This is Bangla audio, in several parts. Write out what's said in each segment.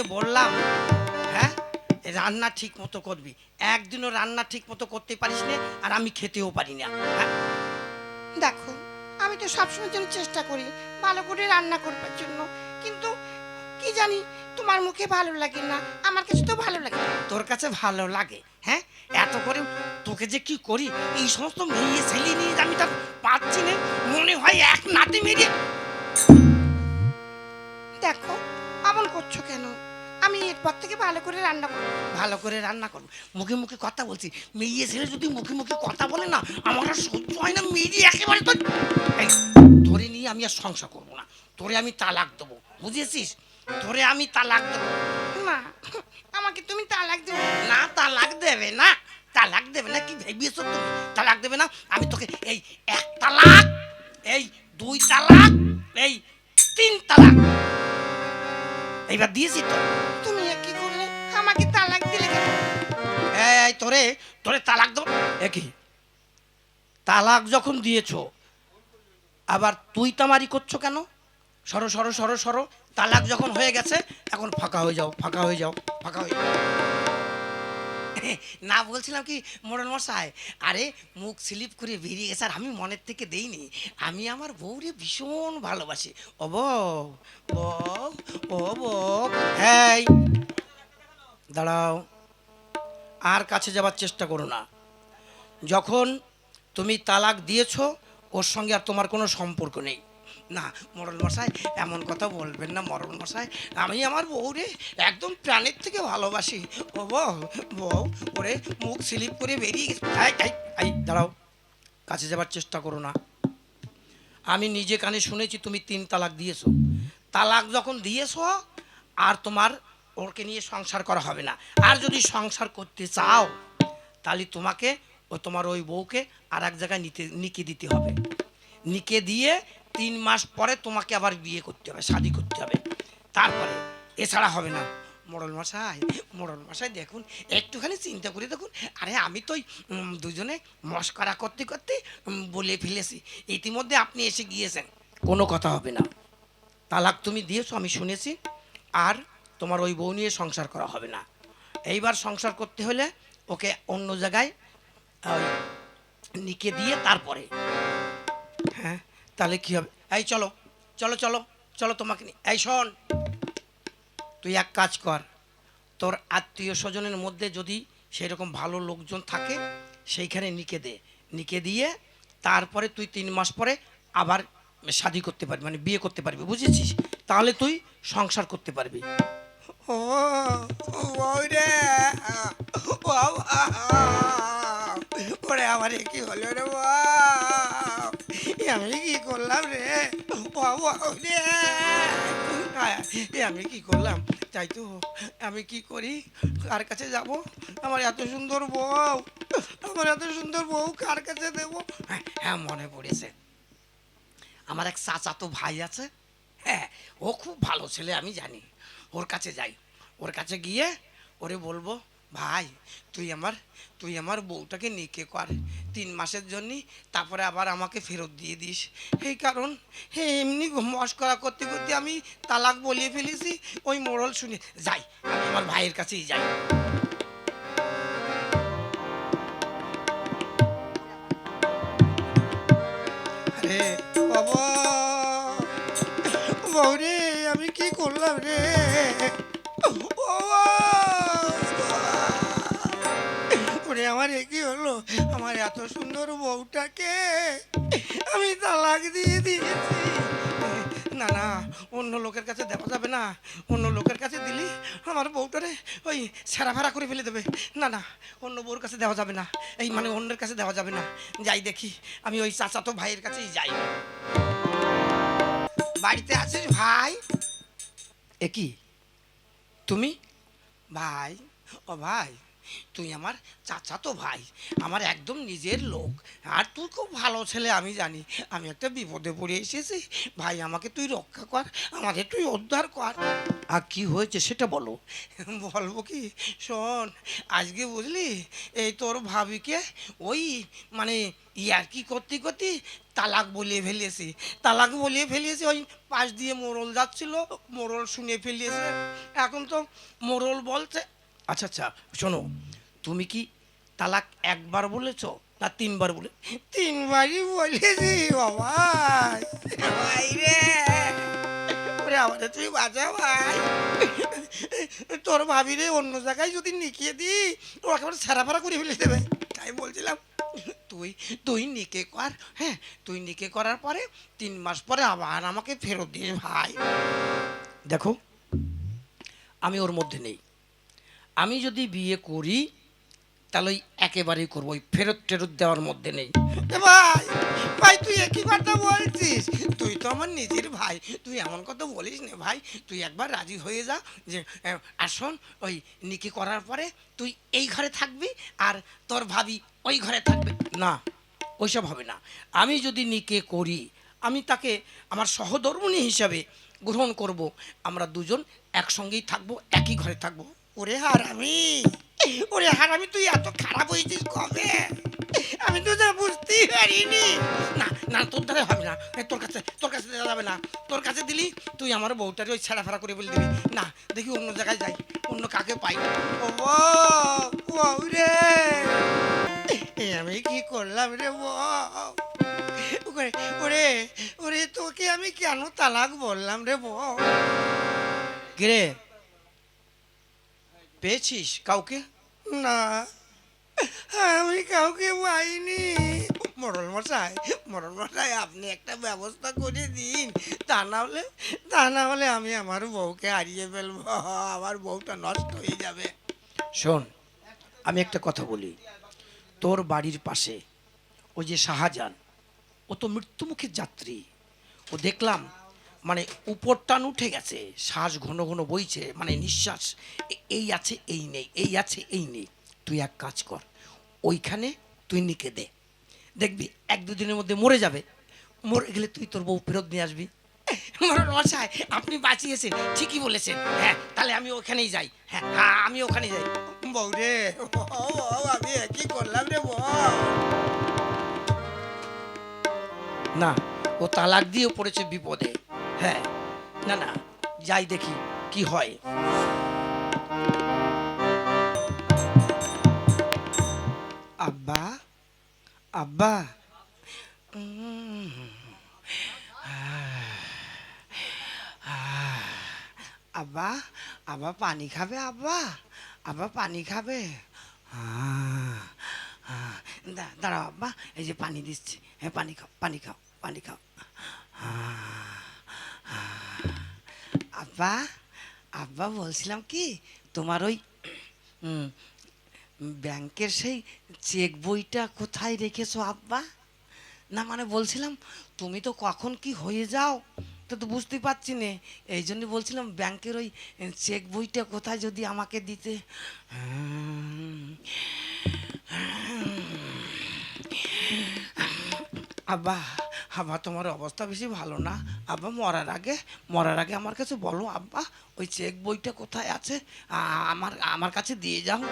যে বললাম হ্যাঁ রান্না ঠিক মতো করবি। একদিনও রান্না ঠিক মতো করতে পারিস না আর আমি খেতেও পারি না। হ্যাঁ। দেখো আমি তো সবসময় জন্য চেষ্টা করি ভালো করে রান্না করবার জন্য। কিন্তু কি জানি তোমার মুখে ভালো লাগে না আমার কাছে তো ভালো লাগে তোর কাছে ভালো লাগে হ্যাঁ? এত করে তোকে যে কি করি? এই সমস্ত মেয়ে ছেলে নিয়ে আমি তার পাচ্ছি না মনে হয় এক নাতে মেরে দেখো এমন করছ কেন? আমি এরপর থেকে ভালো করে রান্না করব। ভালো করে রান্না করব। মুখে মুখে কথা বলছি। মেয়ে ছেলে যদি মুখে মুখে কথা বলে না আমার আর সহ্য হয় না। মেয়ে একেবারে তো ধরে নিয়ে আমি আর সংসার করব না। তোরে আমি তালাক দেবো। বুঝেছিস? ধরে আমি তালাক দেবো। না আমাকে তুমি তালাক দেবে। না তালাক দেবে না। তালাক দেবে না কি ভেবেছো তুমি? তালাক দেবে না? আমি তোকে এই এক তালাক এই দুই তালাক এই এইবার দিয়েছি তো। তুমি কি করলে আমাকে তালাক দিলে কেন? এই, তোরে তোরে তালাক দেবো। একই। তালাক যখন দিয়েছ আবার তুই তামারি করছ কেন? সরো সরো সরো সরো তালাক যখন হয়ে গেছে এখন ফাঁকা হয়ে যাও ফাঁকা হয়ে যাও ফাঁকা হয়ে যাও। না বলছিলাম কি মোড়ল মশাই আরে মুখ স্লিপ করে বেরিয়ে গেছে আর আমি মনের থেকে দেইনি। আমি আমার বউরে ভীষণ ভালোবাসি। ও বউ বউ ও বউ দাঁড়াও, আর কাছে যাবার চেষ্টা করো না। যখন তুমি তালাক দিয়েছ, ওর সঙ্গে আর তোমার কোনো সম্পর্ক নেই। না মরল মশাই, এমন কথা বলবেন না, মরণ মশাই। আমি আমার বউরে একদম প্রাণের থেকে ভালোবাসি। ও বউ বউ, ওরে মুখ স্লিপ করে বেরিয়ে গেছে। এই দাঁড়াও, কাছে যাবার চেষ্টা করো না। আমি নিজে কানে শুনেছি তুমি তিন তালাক দিয়েছ। তালাক যখন দিয়েছ, আর তোমার ওকে নিয়ে সংসার করা হবে না। আর যদি সংসার করতে চাও, তাহলে তোমাকে ও তোমার ওই বউকে আর এক জায়গায় নিতে নিকে দিতে হবে। নিকে দিয়ে তিন মাস পরে তোমাকে আবার বিয়ে করতে হবে, শাদি করতে হবে। তারপরে, এছাড়া হবে না। মোড়ল মশাই মোড়ল মশাই দেখুন, একটুখানি চিন্তা করে দেখুন। আরে আমি তো দুজনে মস্করা করতে করতে বলে ফেলেছি। ইতিমধ্যে আপনি এসে গিয়েছেন। কোনো কথা হবে না। তালাক তুমি দিয়েছ, আমি শুনেছি। আর তোমার ওই বউ নিয়ে সংসার করা হবে না। এইবার সংসার করতে হলে ওকে অন্য জায়গায় নিকে দিয়ে তারপরে। হ্যাঁ তাহলে কি হবে? এই চলো চলো চলো চলো তোমাকে এই শোন, তুই এক কাজ কর। তোর আত্মীয় স্বজনের মধ্যে যদি সেরকম ভালো লোকজন থাকে, সেইখানে নিকে দে। নিকে দিয়ে তারপরে তুই তিন মাস পরে আবার শাদি করতে পারবি মানে বিয়ে করতে পারবি, বুঝেছিস? তাহলে তুই সংসার করতে পারবি। রে। ওরে আমার কি হলো রে? আমি কি করলাম রে রে আমি কি করলাম তাই তো আমি কি করি কার কাছে যাব আমার এত সুন্দর বউ আমার এত সুন্দর বউ কার কাছে দেবো হ্যাঁ হ্যাঁ মনে পড়েছে আমার এক চাচাতো ভাই আছে হ্যাঁ ও খুব ভালো ছেলে আমি জানি ওর কাছে যাই। ওর কাছে গিয়ে ওরে বলব, ভাই, তুই আমার তুই আমার বউটাকে নিকে কর। তিন মাসের জন্যই তারপরে আবার আমাকে ফেরত দিয়ে দিস। এই কারণ, হে এমনি মস্করা করতে করতে আমি তালাক বলিয়ে ফেলেছি। ওই মোড়ল শুনে, যাই, আমি আমার ভাইয়ের কাছেই যাই। আমি কি করলাম রে! ওরে আমার কি হলো? আমার এত সুন্দর বউটাকে আমি তালাক দিয়ে দিয়েছি। না না, অন্য লোকের কাছে দেওয়া যাবে না। অন্য লোকের কাছে দিলি আমার বউটারে ওই সেরা ফেরা করে ফেলে দেবে। না না, অন্য বউর কাছে দেওয়া যাবে না। এই মানে অন্যের কাছে দেওয়া যাবে না। যাই দেখি, আমি ওই চাচাতো ভাইয়ের কাছেই যাই। বাড়িতে আছিস ভাই? একি? তুমি? ভাই? ও ভাই। তুই আমার চাচা তো ভাই আমার একদম নিজের লোক। আর তুই খুব ভালো ছেলে আমি জানি। আমি একটা বিপদে পড়ে এসেছি। ভাই আমাকে তুই রক্ষা কর আমাদের তুই উদ্ধার কর। আর কি হয়েছে সেটা বলো। বলব কি শোন আজকে বুঝলি এই তোর ভাবিকে ওই মানে ইয়ার কি করতে করতে তালাক বলিয়ে ফেলিয়েছি তালাক বলিয়ে ফেলিয়েছি ওই পাশ দিয়ে মোরল যাচ্ছিল মোরল শুনে ফেলিয়েছে এখন তো মোরল বলছে আচ্ছা আচ্ছা শোনো, তুমি কি তালাক একবার বলেছ না তিনবার বলে? তিনবারই বলেছি, বাবা। ভাই রে। ওরে তুই বাঁচা, ভাই। তোর ভাবি রে অন্য জায়গায় যদি নিকিয়ে দি ও একেবারে ছাড়াফাড়া করে ফেলে দেবে। তাই বলছিলাম, তুই তুই নিকে কর হ্যাঁ? তুই নিকে করার পরে তিন মাস পরে আবার আমাকে ফেরত দিয়ে ভাই। দেখো, আমি ওর মধ্যে নেই। আমি যদি বিয়ে করি, তাহলে ওই একেবারেই করব, ওই ফেরত টেরত দেওয়ার মধ্যে নেই। ভাই ভাই, তুই একই কথা বলছিস। তুই তো আমার নিজের ভাই। তুই এমন কথা বলিস না ভাই। তুই একবার রাজি হয়ে যা যে আসন ওই নিকি করার পরে তুই এই ঘরে থাকবি আর তোর ভাবি ওই ঘরে থাকবে। না, ওইসব হবে না। আমি যদি নিকে করি, আমি তাকে আমার সহধর্মিণী হিসাবে গ্রহণ করব। আমরা দুজন একসঙ্গেই থাকব, একই ঘরে থাকব। ওরে হারামি। ওরে হারামি, তুই এত খারাপ হয়েছিস কবে? আমি তো যা বুঝতেই পারিনি। না না, তোর দ্বারা হবে না। তোর কাছে তোর কাছে দেওয়া যাবে না। তোর কাছে দিলি, তুই আমার বউটারে ওই ছেঁড়া ফেরা করে বলে দিবি। না, দেখি অন্য জায়গায় যাই। অন্য কাকে পাই। ও, বউ রে। আমি কি করলাম রে বউ? ওরে ওরে ওরে, তোকে আমি কেন তালাক বললাম রে বউ? রে পেয়েছিস কাউকে? না আমি কাউকে পাইনি। মরল মশাই মরল মশাই আপনি একটা ব্যবস্থা করে দিন। তা না হলে তা না হলে আমি আমার বউকে হারিয়ে ফেলব। আমার বউটা নষ্ট হয়ে যাবে। শোন আমি একটা কথা বলি। তোর বাড়ির পাশে ওই যে শাহজাহান ও তো মৃত্যুমুখের যাত্রী। ও দেখলাম মানে উপর টান উঠে গেছে শ্বাস ঘন ঘন বইছে মানে নিঃশ্বাস এই আছে এই নেই এই আছে এই নেই। তুই এক কাজ কর ওইখানে তুই নিকে দে। দেখবি এক দুদিনের মধ্যে মরে যাবে। মরে গেলে তুই তোর বউ ফেরত নিয়ে আসবি। মরণ মশাই আপনি বাঁচিয়েছেন ঠিকই বলেছেন। হ্যাঁ তাহলে আমি ওখানেই যাই। হ্যাঁ হ্যাঁ আমি ওখানে যাই। বউ রে আমি কি করলাম রে না ও তালাক দিয়ে পড়েছে বিপদে। হ্যাঁ না না, যাই দেখি কি হয়। আব্বা আব্বা। আব্বা আব্বা পানি খাবে, আব্বা? আব্বা পানি খাবে? দাঁড়াও, আব্বা, এই যে পানি দিচ্ছি। হ্যাঁ পানি খাও পানি খাও পানি খাও। আহ। আব্বা আব্বা বলছিলাম কি, তোমার ওই ব্যাংকের সেই চেক বইটা কোথায় রেখেছো আব্বা? না মানে বলছিলাম, তুমি তো কখন কি হয়ে যাও? তো তো বুঝতে পারছি না। এই জন্য বলছিলাম, ব্যাংকের ওই চেক বইটা কোথায় যদি আমাকে দিতে? আব্বা আব্বা, তোমার অবস্থা বেশি ভালো না? আব্বা, মরার আগে মরার আগে আমার কাছে বলো, আব্বা, ওই চেক বইটা কোথায় আছে? আমার আমার কাছে দিয়ে যাও।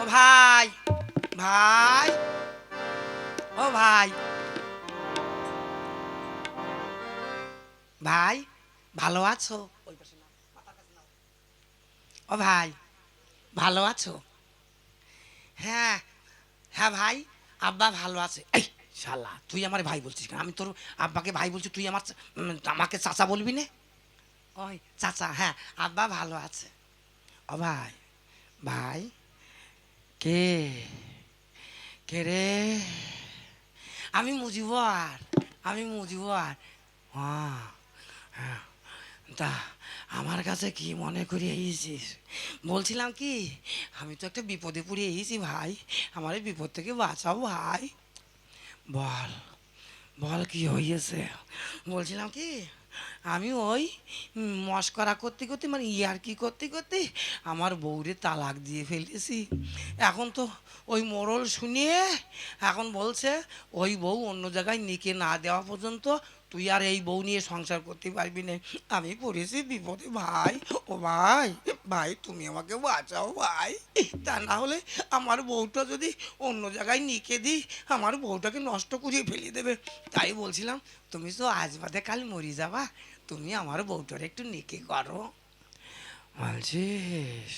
ও ভাই ভাই, ও ভাই। ভাই, ভালো আছো। ও ভাই, ভালো আছো? হ্যাঁ হ্যাঁ ভাই, আব্বা ভালো আছে। এই শালা, তুই আমার ভাই বলছিস? আমি তোর আব্বাকে ভাই বলছি, তুই আমার আমাকে চাচা বলবি না? ওই চাচা হ্যাঁ আব্বা ভালো আছে। ও ভাই ভাই, কে? কে রে? আমি মুজিবর আমি মুজিবর হ্যাঁ হ্যাঁ তা আমার কাছে কি মনে করে এসেছিস? বলছিলাম কি, আমি তো একটা বিপদে পড়ে এসেছি ভাই, আমার বিপদ থেকে বাঁচাও ভাই। বল বল কি হয়েছে বলছিলাম কি, আমি ওই মস্করা করতে করতে মানে ইয়ার কি করতে করতে আমার বউরে তালাক দিয়ে ফেলেছি। এখন তো ওই মোরল শুনিয়ে এখন বলছে, ওই বউ অন্য জায়গায় নিকে না দেওয়া পর্যন্ত তুই আর এই বউ নিয়ে সংসার করতে পারবি না। আমি পড়েছি বিপদে, ভাই। ও ভাই ভাই, তুমি আমাকে বাঁচাও, ভাই। তা না হলে আমার বউটা যদি অন্য জায়গায় নিকে দিই, আমার বউটাকে নষ্ট করিয়ে ফেলে দেবে। তাই বলছিলাম, তুমি তো আজ বাদে কাল মরি যাবা। তুমি আমার বউটার একটু নিকে করো। বলছিস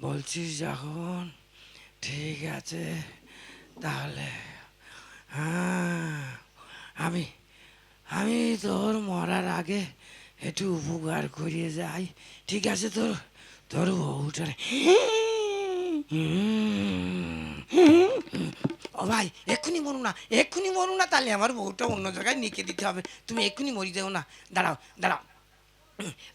বলছিস যখন। ঠিক আছে, তাহলে হ্যাঁ আমি আমি তোর মরার আগে একটু উপকার করিয়ে যাই। ঠিক আছে তোর তোর বউটার ও ভাই, এক্ষুনি মরু না, এক্ষুনি মরু না, তাহলে আমার বউটা অন্য জায়গায় নিকে দিতে হবে। তুমি এক্ষুনি মরি যেও না। দাঁড়াও দাঁড়াও।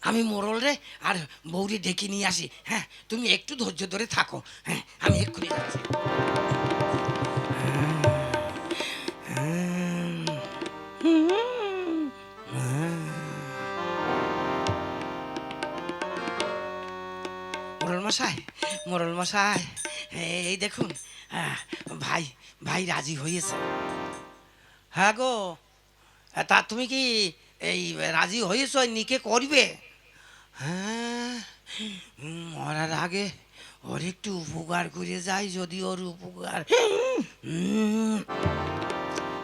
আমি মোড়ল রে, আর বৌরি ডেকে নিয়ে আসি। হ্যাঁ তুমি একটু ধৈর্য ধরে থাকো। হ্যাঁ আমি এক্ষুনি যাচ্ছি। মশাই মোরল মশাই এই দেখুন আহ, ভাই ভাই রাজি হয়েছে। হ্যাঁ গো তা তুমি কি এই রাজি হয়েছ নিকে করবে? হ্যাঁ মরার আগে ওর একটু উপকার করে যাই যদি ওর উপকার।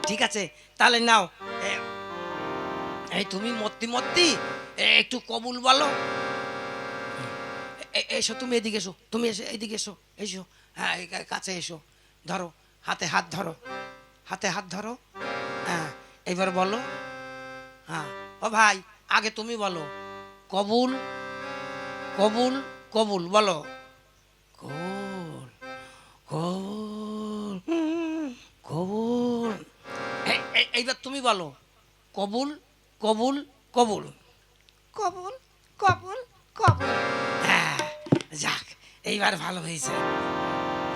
ঠিক আছে তাহলে নাও। এই তুমি মত্তি মত্তি একটু কবুল বলো। এসো, তুমি এদিকে এসো, তুমি এসো, এদিকে এসো এসো হ্যাঁ কাছে এসো, ধরো, হাতে হাত ধরো, হাতে হাত ধরো হ্যাঁ এবার বলো হ্যাঁ ও ভাই, আগে তুমি বলো, কবুল কবুল কবুল, বলো, কবুল কবুল কবুল এই- এই- এইবার তুমি বলো, কবুল কবুল কবুল কবুল কবুল এইবার ভালো হয়েছে।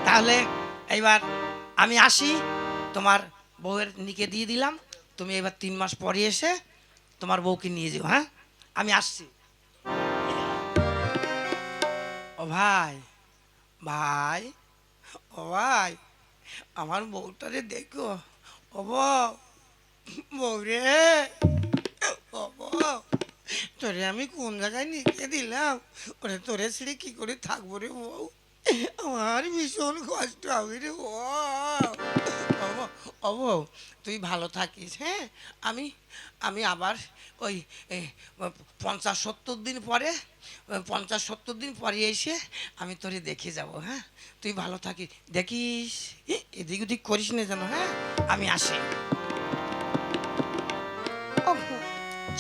তাহলে এইবার আমি আসি, তোমার বউয়ের নিকে দিয়ে দিলাম, তুমি এবার তিন মাস পরে এসে তোমার বউকে নিয়ে যাও হ্যাঁ? আমি আসছি। ও ভাই ভাই, ও ভাই, আমার বউটারে দেখো। ও বউ বউ রে তোরে আমি কোন জায়গায় নিয়ে দিলাম? ওরে তোরে ছেড়ে কি করে থাকব রে বউ? আমার ভীষণ কষ্ট হবে রে বউ। তুই ভালো থাকিস হ্যাঁ? আমি আমি আবার ওই পঞ্চাশ সত্তর দিন পরে, পঞ্চাশ সত্তর দিন পরে এসে আমি তোরে দেখে যাব হ্যাঁ? তুই ভালো থাকিস। দেখিস এদিক ওদিক করিস না যেন হ্যাঁ? আমি আসি।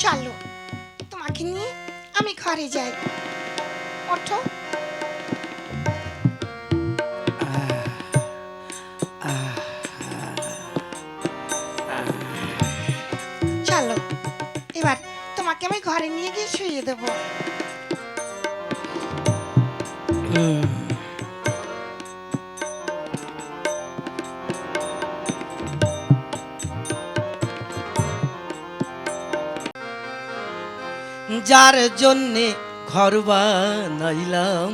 চলো। তোমাকে নিয়ে আমি ঘরে যাই। ওঠো। চলো, এবার তোমাকে আমি ঘরে নিয়ে গিয়ে শুয়ে দেবো। যার জন্যে ঘর বানাইলাম।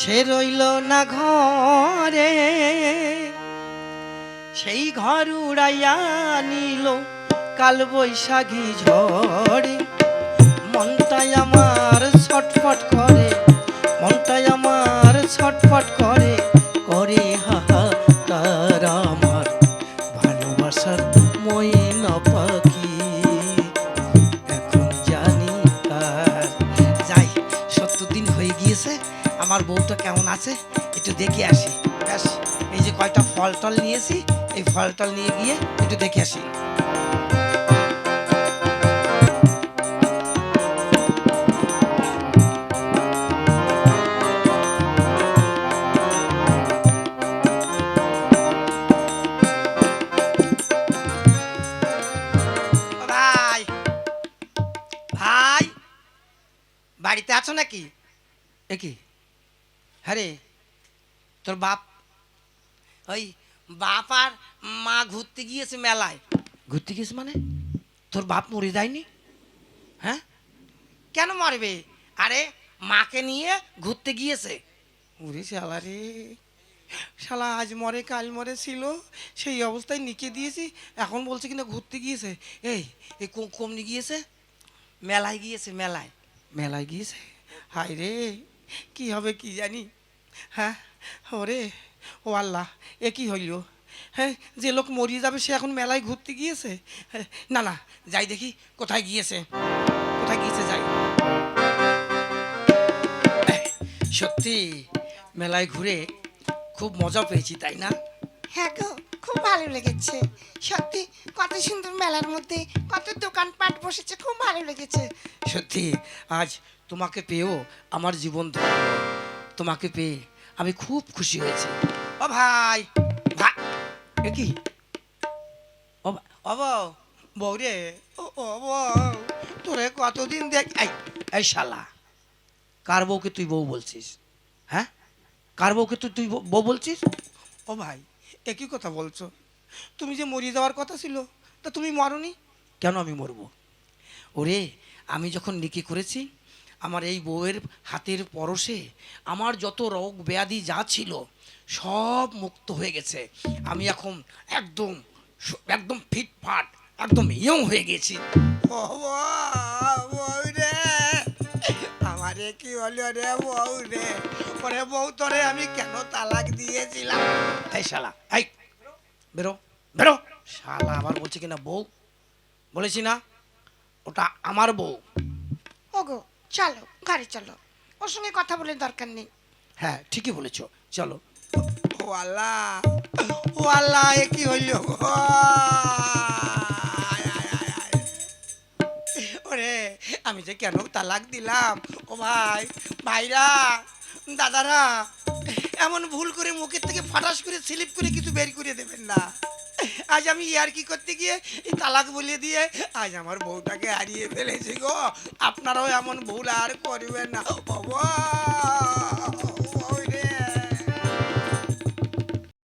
সে রইল না ঘরে, সেই ঘর উড়াইয়া নিল কাল বৈশাখী ঝড়ে। মনটাই আমার ছটফট করে, মনটাই আমার ছটফট করে করে হাহাকার আমার। ভালোবাসার ময়না পাখি কেমন আছে? একটু দেখে আসি। ব্যাস, এই যে কয়টা ফল টল নিয়েছি, এই ফল টল নিয়ে গিয়ে একটু দেখে আসি। বাড়িতে আছো নাকি? এ হ্যাঁ তোর বাপ, ওই বাপ আর মা ঘুরতে গিয়েছে মেলায়। ঘুরতে গিয়েছে মানে? তোর বাপ মরে যায়নি? হ্যাঁ? কেন মরবে? আরে, মাকে নিয়ে ঘুরতে গিয়েছে। ওরে শালা রে, শালা আজ মরে, কাল মরে ছিল, সেই অবস্থায় নিকে দিয়েছি, এখন বলছে কিনা ঘুরতে গিয়েছে। এই এই কমনি গিয়েছে? মেলায় গিয়েছে, মেলায়। মেলায় গিয়েছে? হায় রে কি হবে কি জানি? হ্যাঁ? ওরে ও আল্লাহ এ কি হইল? হ্যাঁ যে লোক মরিয়ে যাবে সে এখন মেলায় ঘুরতে গিয়েছে? হ্যাঁ, না না যাই দেখি কোথায় গিয়েছে? কোথায় গিয়েছে যাই। সত্যি মেলায় ঘুরে খুব মজা পেয়েছি তাই না? হ্যাঁ গো খুব ভালো লেগেছে। সত্যি কত সুন্দর মেলার মধ্যে কত দোকানপাট বসেছে খুব ভালো লেগেছে। সত্যি আজ তোমাকে পেয়েও আমার জীবন তোমাকে পেয়ে আমি খুব খুশি হয়েছি। ও ভাই কি? বউ রে। ও তোরে কতদিন দেখ এই শালা। কার বউকে তুই বউ বলছিস? হ্যাঁ? কার বউকে তুই তুই বউ বলছিস? ও ভাই একই কথা বলছো? তুমি যে মরিয়ে যাওয়ার কথা ছিল, তা তুমি মরনি? কেন আমি মরবো? ওরে, আমি যখন নিকি করেছি আমার এই বউয়ের হাতের পরশে আমার যত রোগ ব্যাধি যা ছিল সব মুক্ত হয়ে গেছে। আমি এখন একদম একদম ফিটফাট একদম ইয়ং হয়ে গেছি। ও বউ রে আমারে কি হলো রে বউ রে? ওরে বউ তোরে আমি কেন তালাক দিয়েছিলাম? এই শালা এই বেরো বেরো। শালা আবার বলছে কিনা বউ? বলেছি না ওটা আমার বউ। ওগো চলো ঘরে চলো। ওর সঙ্গে কথা বলে দরকার নেই। হ্যাঁ ঠিকই বলেছ। চলো। ও আল্লাহ ও আল্লাহ এ কি হইল। ওরে আমি যে কেন তালাক দিলাম? ও ভাই ভাইরা দাদারা এমন ভুল করে মুখের থেকে ফাটাস করে স্লিপ করে কিছু বের করে দেবেন না। আজ আমি ইয়ার কি করতে গিয়ে তালাক বলে দিয়ে আজ আমার বউটাকে হারিয়ে ফেলেছি গো। আপনারাও এমন ভুল আর করবেন না বাবা